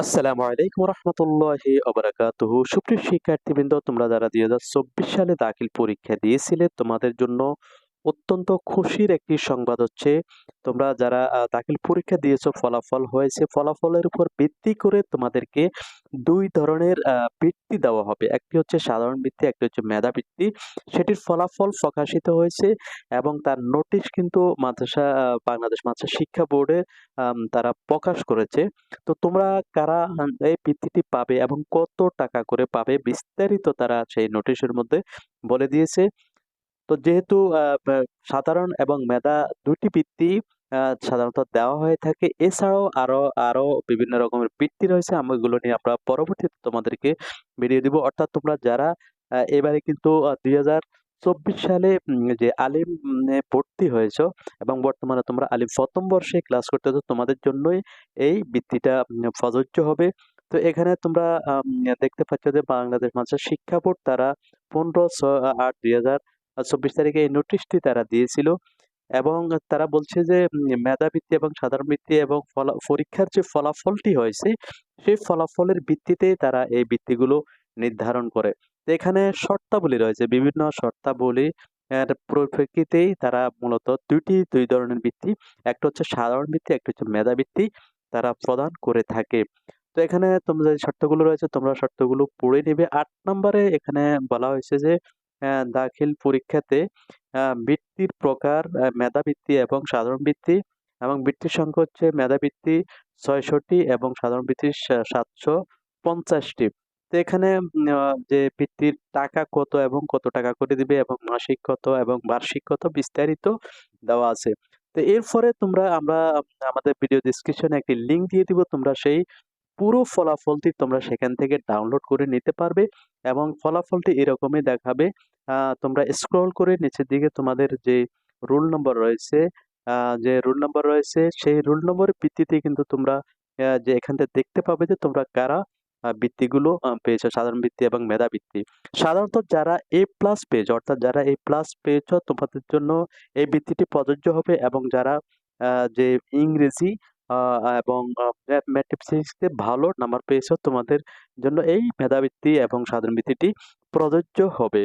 আসসালামু আলাইকুম রহমতুল্লাহি অবরাকাত সুপ্রিয় শিক্ষার্থীবৃন্দ, তোমরা যারা দুই হাজার চব্বিশ সালে দাখিল পরীক্ষা দিয়েছিলে, তোমাদের জন্য অত্যন্ত খুশির একটি সংবাদ হচ্ছে, তোমরা যারা দাখিল পরীক্ষা দিয়েছ, ফলাফল হয়েছে, ফলাফলের উপর ভিত্তি করে তোমাদেরকে দুই ধরনের বৃত্তি দেওয়া হবে। একটি হচ্ছে সাধারণ বৃত্তি একটি হচ্ছে মেধা বৃত্তি সেটির ফলাফল প্রকাশিত হয়েছে এবং তার নোটিশ কিন্তু মাদ্রাসা বাংলাদেশ মাদ্রাসা শিক্ষা বোর্ডে তারা প্রকাশ করেছে। তো তোমরা কারা এই বৃত্তিটি পাবে এবং কত টাকা করে পাবে বিস্তারিত তারা সেই নোটিশের মধ্যে বলে দিয়েছে। তো যেহেতু সাধারণ এবং মেধা দুটি বৃত্তি সাধারণত দেওয়া হয়ে থাকে, এছাড়াও আরও আরও বিভিন্ন রকমের বৃত্তি রয়েছে, আমি এগুলো নিয়ে আমরা পরবর্তীতে তোমাদেরকে ভিডিও দিব। অর্থাৎ তোমরা যারা এবারে কিন্তু দুই চব্বিশ সালে যে আলিম ভর্তি হয়েছো এবং বর্তমানে তোমরা আলিম প্রথম বর্ষে ক্লাস করতেছো তোমাদের জন্যই এই বৃত্তিটা প্রযোজ্য হবে। তো এখানে তোমরা দেখতে পাচ্ছ যে বাংলাদেশ মাদ্রাসা শিক্ষা বোর্ড তারা পনেরো আট, দুই হাজার চব্বিশ তারিখে এই নোটিশটি তারা দিয়েছিল এবং তারা বলছে যে মেধাবৃত্তি এবং সাধারণ বৃত্তি এবং ফলা, পরীক্ষার যে ফলাফলটি হয়েছে, সেই ফলাফলের ভিত্তিতে তারা এই বৃত্তিগুলো নির্ধারণ করে। এখানে শর্তাবলী রয়েছে, বিভিন্ন শর্তাবলী এর পরিপ্রেক্ষিতেই তারা মূলত দুইটি, দুই ধরনের বৃত্তি, একটা হচ্ছে সাধারণ বৃত্তি, একটা হচ্ছে মেধাবৃত্তি তারা প্রদান করে থাকে। তো এখানে তোমরা যে শর্তগুলো রয়েছে, তোমরা শর্তগুলো পড়ে নিবে। আট নম্বরে এখানে বলা হয়েছে যে দাখিল পরীক্ষাতে বৃত্তির প্রকার মেধাবৃত্তি এবং সাধারণ বৃত্তি এবং বৃত্তির সংখ্যা হচ্ছে মেধাবৃত্তি ছয়শটি এবং সাধারণ বৃত্তি সাতশো পঞ্চাশটি। তো এখানে যে বৃত্তির টাকা কত এবং কত টাকা করে দিবে এবং মাসিক কত এবং বার্ষিক কত বিস্তারিত দেওয়া আছে। তো এরপরে তোমরা, আমরা আমাদের ভিডিও ডিসক্রিপশনে একটি লিংক দিয়ে দিব, তোমরা সেই পুরো ফলাফলটি তোমরা সেখান থেকে ডাউনলোড করে নিতে পারবে এবং ফলাফলটি এরকমই দেখাবে। তোমরা স্ক্রল করে নিচের দিকে তোমাদের যে রোল নম্বর রয়েছে যে রোল নম্বর রয়েছে, সেই রোল নম্বরের ভিত্তিতে কিন্তু তোমরা যে এখান থেকে দেখতে পাবে যে তোমরা কারা বৃত্তিগুলো পেয়েছ, সাধারণ বৃত্তি এবং মেধা বৃত্তি। সাধারণত যারা এ প্লাস পেয়েছ, অর্থাৎ যারা এ প্লাস পেয়েছ, তোমাদের জন্য এই বৃত্তিটি প্রযোজ্য হবে এবং যারা যে ইংরেজি এবং ম্যাথমেটিক্সে ভালো নাম্বার পেয়েছ। তোমাদের জন্য এই মেধাবৃত্তি এবং সাধারণ বৃত্তিটি প্রযোজ্য হবে।